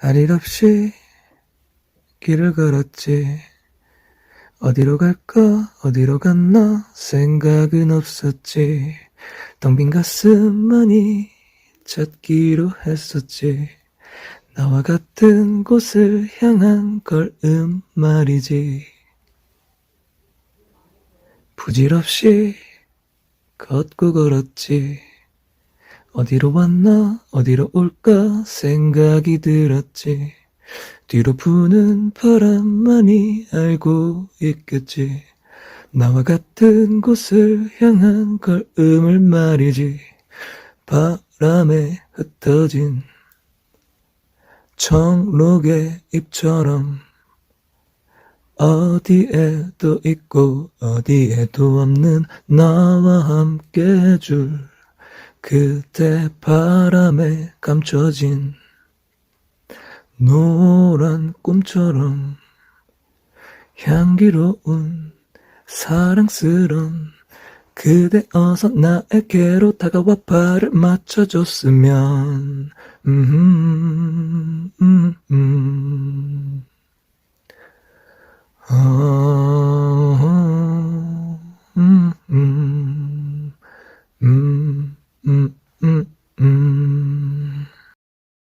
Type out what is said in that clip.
할 일 없이 길을 걸었지. 어디로 갈까, 어디로 갔나 생각은 없었지. 텅 빈 가슴만이 찾기로 했었지. 나와 같은 곳을 향한 걸음 말이지. 부질없이 걷고 걸었지. 어디로 왔나, 어디로 올까 생각이 들었지. 뒤로 부는 바람만이 알고 있겠지. 나와 같은 곳을 향한 걸음을 말이지. 바람에 흩어진 청록의 잎처럼 어디에도 있고 어디에도 없는 나와 함께 해줄 그때 바람에 감춰진 노란 꿈처럼 향기로운 사랑스런 그대 어서 나에게로 다가와 발을 맞춰줬으면 음, 음, 음, 어. Mm.